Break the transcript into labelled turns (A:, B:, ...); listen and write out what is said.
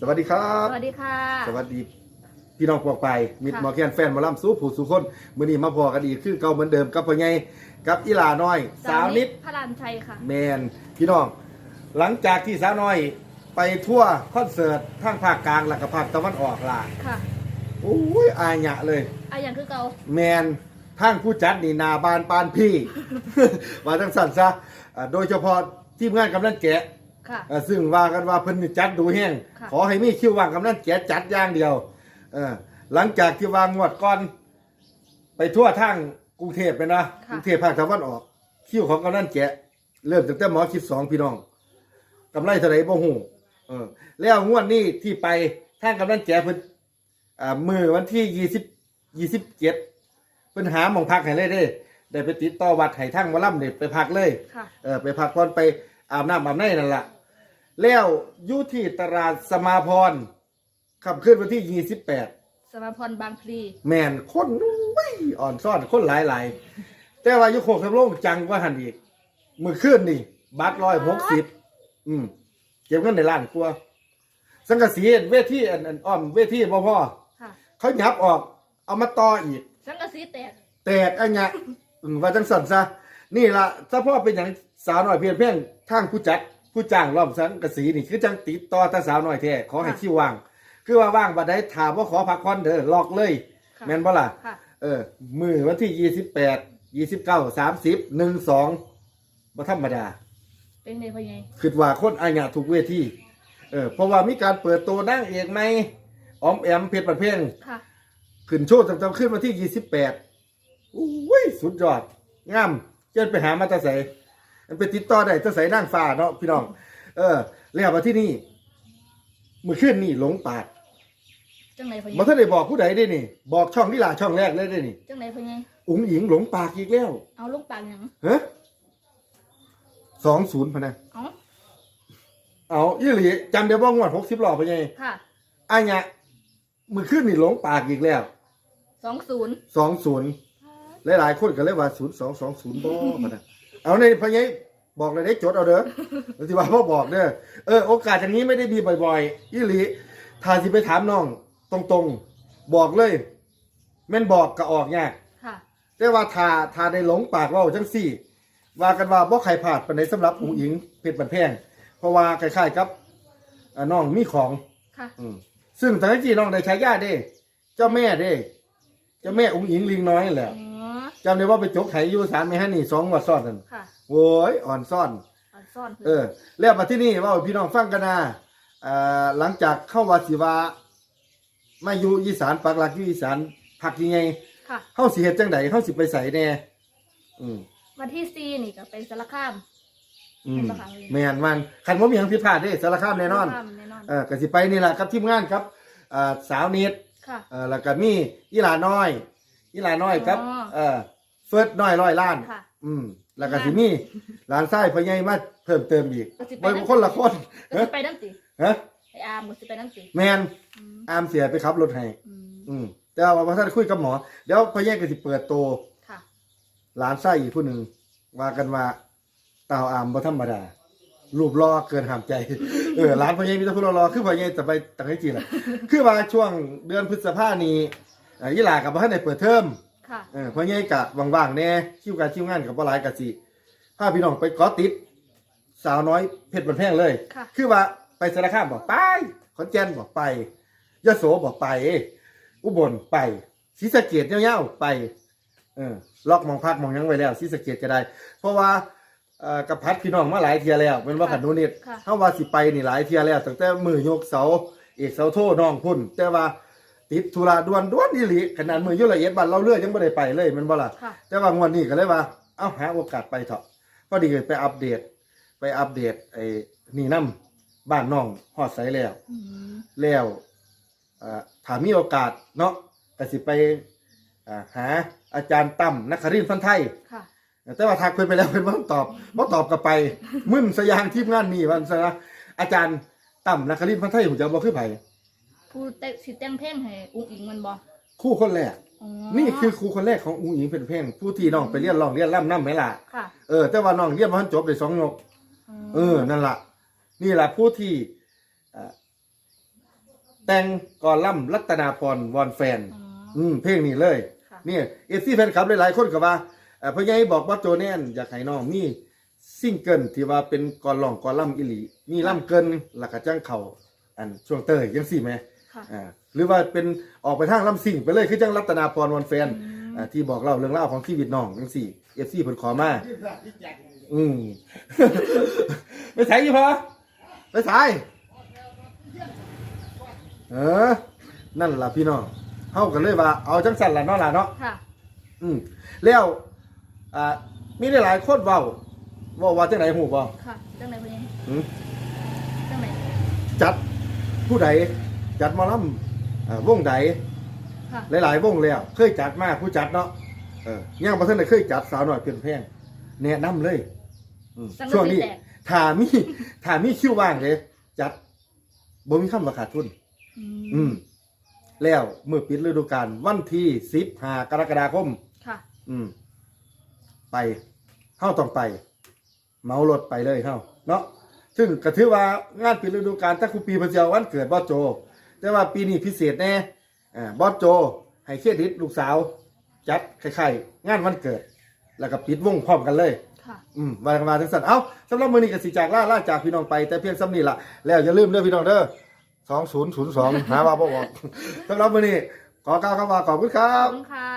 A: สวัสดีครับ
B: สวัสดีค่ะ
A: สวัสดีพี่น้องปอกไปมิด
B: ค่ะ
A: หมอแคนแฟนหมอลำสู้ผู้สู่คนมื้อนี้มาพอกันอีกคือเก่าเหมือนเดิมกับพ่อใหญ่กับอีหลาน้อย สาวนิด
B: พระรามชัยค่ะ
A: แมนพี่น้อง หลังจากที่สาวน้อยไปทั่วคอนเสิร์ตทางภาคกลางและก็ภาคตะวันออกล่ะ
B: ค่ะ
A: โอ้ยอายะเลย
B: อะอย่างคือเก่า
A: แมนทางผู้จัดนี่หนาบานปานพี่ มาทั้งสั่นซะอ่าโดยเฉพาะทีมงานกำนันแกะ
B: ค่ะ
A: อ่าซึ่งว่ากันว่าเพิ่นนี่จัดดูแห้ง
B: ค่ะ
A: ขอให้มีคิวว่างกำนันแกะจัดอย่างเดียวเออหลังจากที่วางงวดก่อน ไปทั่วทางกรุงเทพไปนะกรุงเทพภาคตะวันออก คิวของกำนันแกะเริ่มตั้งแต่หมอคิดสองพี่น้องกำไรเท่าไหร่บ่ฮู้เออ แล้วงวดนี้ที่ไปทางกำนันแกะเพิ่นอ่ามือวันที่ยี่สิบยี่สิบเจ็ดเพิ่นหาหมองพักให้เลยเด้ ได้ไปติดต่อวัดให้ทางหมอลำเนี่ยไปพักเลย
B: ค่ะ
A: เออไปพักผ่อนไปอาบน้ำอาบในนั่นละ แล้วอยู่ที่ตลาดสมาพรขับขึ้นวันที่ยี่สิบแปด
B: สมาพรบางพลี
A: แมนคนอุ้ยอ่อนซ่อนคนหลายหลายๆแต่ว่าอยุคโคกสำโรงจังกว่าหันอีกมือขึ้นนี่ บัตรร้อยหกสิบอืมเก็บเงินในล้านกว่าสังกะสีเวทีอันอันอ้อมเวทีบ่พอ
B: ค่ะ
A: เขาหยับออกเอามาต่ออีก
B: สังกะสีแตก
A: แตกอันเนี้ยอืมว่าจังสันซะนี่ละถ้าพ่อเป็นอย่างสาวหน่อยเพียงเพียงทางผู้จัด ผู้จ้างรอบสังกะสีนี่คือจังติดต่อตาสาวหน่อยแท้ขอให้
B: ค่ะ
A: คิวว่าง คือว่าว่างบัดใดถามว่าขอพักผ่อนเด้อลอกเลย
B: ค่ะ
A: แม่นบ่ล่ะ
B: ค่ะ
A: เออ มือวันที่ยี่สิบแปดยี่สิบเก้าสามสิบหนึ่งสองบ่ธรรมดา
B: เป็นไงพ่อใหญ่
A: คิดว่าคนอาญาถูกเวทีเออเพราะว่ามีการเปิดตัวนั่งเอกในออมแอมเพชรประเพ่ง
B: ค่ะ
A: ขึ้นโชว์จำๆขึ้นมาที่ยี่สิบแปดอุ้ย สุดยอดงามเจินไปหามาแตาใส มันไปติดต่อได้แตาใสนั่งฟ้าเนาะพี่น้อง เออเรียกมาที่นี่มือขึ้นนี่หลงปาก
B: จังไหนพ่อใหญ่
A: มาท่านได้บอกผู้ใดได้นี่ บอกช่องที่หลาช่องแรกเลยได้นี่
B: จังไหนพ่อใหญ่
A: อุ๋งหญิงหลงปากอีกแล้ว
B: เอาลูกปากหยัง
A: ฮะสองศูนย์พะนะ
B: เอา
A: เอายี่หลีจำเดี๋ยวบ้องวดหกสิบหล่อไปไง
B: ค่ะ
A: อันเนี้ยมือขึ้นนี่หลงปากอีกแล้ว
B: สองศูนย์
A: สองศูนย์หลายๆคนก็เลยว่าศูนย์สองสองศูนย์บ่มานะ เอาในพะยัยบอกเลยได้จดเอาเด้อแล้วที่ว่าพ่อบอกเด้อเออโอกาสอย่างนี้ไม่ได้มีบ่อยๆอีหลีถ้าสิไปถามน้อง ตรงๆ บอกเลยแม่นบอกก็ออกยาก
B: ค่ะ
A: แต่ว่าถ้าถ้าได้หลงปากเว่าจังสี่ ว่ากันว่าบ่ใครพลาดปานใดสำหรับอุ๋งอิงเพชรบันแพง เพราะว่าคล้ายๆกับอ่าน้องมีของ
B: ค่ะ
A: อืมซึ่งตอนนี้น้องได้ใช้ญาติเด้ เจ้าแม่เด้ เจ้าแม่อุ๋งอิงลิงน้อยนั่นแหละ
B: อ๋อ
A: จำได้ว่าไปจกไข่อยู่สารไม่ให้นี่สองงวัดซ้อนนั่น
B: ค่ะ
A: โว้ยอ่อนซ่อน
B: เอาซ่อน
A: เออ แล้วมาที่นี่เว่าให้พี่น้องฟังกันนะอ่าหลังจากเข้าวัดศิวามาอยู่อีสานปักหลักอยู่อีสานพักยังไง
B: ค่ะ
A: เข้าสิเฮ็ดจังไดเข้าสิไปใส่แน่อืม
B: วันที่สี่นี่ก็เป็นสารคาม
A: อืม
B: เป็นปะคะ
A: แม่นมันคันบ่มีหยังผิดพลาดเด้สารคามแน่นอน
B: สารคามแน่นอน
A: เออก็สิไปนี่แหละกับทีมงานครับอ่าสาวนิด
B: ค่ะ
A: เออแล้วก็มีอีหลาน้อยอีหลาน้อยครับ
B: อ๋อ
A: เออเฟิร์สน้อยร้อยล้าน
B: ค่ะ
A: อืม แล้วก็สิมีหลานไส้พ่อใหญ่มาเพิ่มเติมอีก
B: ก็สิไป
A: ไป
B: นั่น
A: คนละคน
B: ก็
A: ฮะ
B: สิไปนั่นสิ
A: ฮะ
B: ไออาร์มก็สิไปนั่นสิ
A: แมน
B: อืม
A: อามเสียไปขับรถให้
B: อืม
A: อืมแต่ว่าพอท่านคุยกับหมอเดี๋ยวพ่อใหญ่ก็สิเปิดโตว
B: ค่ะ
A: หลานไส้อีกผู้หนึ่งว่ากันว่าเต่าอามบ่ธรรมดา รูปรอเกินห้ามใจ เออหลานพ่อใหญ่มีแต่ผู้รอๆคือพ่อใหญ่จะไปตั้งให้จีนล่ะ คือว่าช่วงเดือนพฤษภานี้อ่าอีหลากับบ่ทันได้เปิดเทอม
B: ค่ะ
A: เออพ่อใหญ่กะว่างๆแน่คิวการคิวงานกับบ่หลายกะสิพาพี่น้องไปเกอติด สาวน้อยเพชรบันแพงเลย
B: ค่ะ
A: คือว่าไปสารคามบอกไปขอนแก่นบอกไปยโสบอกไป อุบลไปศรีสะเกดเงี้ยวๆไปเออล็อกหมองพักหมองหยังไว้แล้วศรีสะเกดก็ได้ เพราะว่าเอ่อกับพัดพี่น้องมาหลายเทียแล้วเป็นว่า
B: ค่ะ
A: ขันนูนิด
B: ค่ะ
A: เฮาว่าสิไปนี่หลายเทียแล้วตั้งแต่มือยกเสาเอกเสาโทน้องพุ่น แต่ว่า ติดธุระด่วนด่วนอีหลีขนาดมืออยุละเอียดบันเราเลือดยังไม่ได้ไปเลยแมันบ่ล่ะ
B: ค่ะ
A: แต่ว่างวดนี้ก็เลยว่า เอาหาโอกาสไปเถอะพอดีไปอัปเดต ไปอัปเดตไอ้นี่น้ำบ้านน้องฮอดใสแล้ว
B: อืม
A: แล้วอ่าถ้ามีโอกาสเนาะก็สิไปอ่าหาอาจารย์ตั้มนักครินทร์พันไทย
B: ค่ะ
A: แต่ว่าทักเพิ่นไปแล้วเพิ่นบ่ตอบบ่ตอบกลับไป มึนสยางทีมงานนี่วันซะนะอาจารย์ตั้มนักครินทร์พันไทยผมจะบ่คือไผ
B: ผู้แต่สิแต่งเพลงให้อุ้งอิงมันบ่
A: คู่คนแรก
B: อ๋อ
A: นี่คือครูคนแรกของอุ้งอิงเป็นเพลงผู้ที่น้องไปเรียนร้องเรียนร่ำน้ำไหมล่ะ
B: ค่ะ
A: เออแต่ว่าน้องเรียนมาทันจบได้สองยก
B: ม
A: เออนั่นละนี่แหละผู้ที่เอ่อแต่งก่อนล่ำรัตนาพรวอนแฟน
B: อ๋อ
A: อืมเพลงนี้เลย
B: ค่ะ
A: เนี่ยเอฟซีแฟนคลับหลายๆคนก็ว่าเอ่อพ่อใหญ่บอกว่าโจแน่นอยากให้น้องมีซิงเกิลที่ว่าเป็นก่อนร้องก่อนล่ำอีหลีมีล่ำเกินแล้วก็จ้างเขาอันช่วงเตยยังสี่ไหม
B: ค่ะ
A: อ่าหรือว่าเป็นออกไปทางล่ำสิ่งไปเลยคือจังรัตนาพรวอนแฟน
B: อืม
A: อ่าที่บอกเล่าเรื่องเล่าวของชีวิตน้องจังสี่เอฟซีเพิ่นขอมาอืม ไปใส่ยี่พอไปใส่เออ นั่นล่ะพี่น้องเฮากันเลยว่าเอาจังสั่นล่ะเนาะล่ะเนาะ
B: ค่ะ
A: อืมแล้วอ่ามีได้หลายคนเว้าเว่าว่าจังไหนหูบ่
B: ค่ะจังไหนพ่อใหญ่
A: หืม
B: จังไหน
A: จัดผู้ใด จัดหมอลำอ่าวงใด
B: ค่ะ
A: หลายๆวงแล้ว เคยจัดมาผู้จัดเนาะเออย่างประเทศไหนเคยจัดสาวหน่อยเปลี่ยนแพงแนะนำเลยอืม
B: สังกะสี
A: ช่วงนี้
B: แตก
A: ถ้ามีถ้ามีคิวว่างเลยจัดบ่มีคำว่าขาดทุน
B: อื
A: อื
B: ม
A: มแล้วเมื่อปิดฤดูกาลวันที่สิบห้ากรกฎาคม
B: ค่ะ
A: อืม ไปเฮาต้องไปเมารถไปเลยเฮาเนาะซึ่งก็ถือว่างานปิดฤดูกาลถ้าครูปีเพิ่นสิเอาวันเกิดบอสโจ แต่ว่าปีนี้พิเศษแน่อ่าบอสโจให้เครดิตลูกสาว จัดคล้ายๆงานวันเกิด แล้วก็ปิดวงพร้อมกันเลย
B: ค่ะ
A: อืมมากันมาทั้งสันเอ้าสำหรับมื้อนี้ก็สิจากล่าล่าจากพี่น้องไปแต่เพียงซ้ำนี้ล่ะแล้วอย่าลืมเด้อพี่น้องเด้อ2002หาว่าบ่บอกสำหรับมื้อนี้ขอกล่าวคำว่าขอบคุณครั
B: ขอบบ คุณค่ะ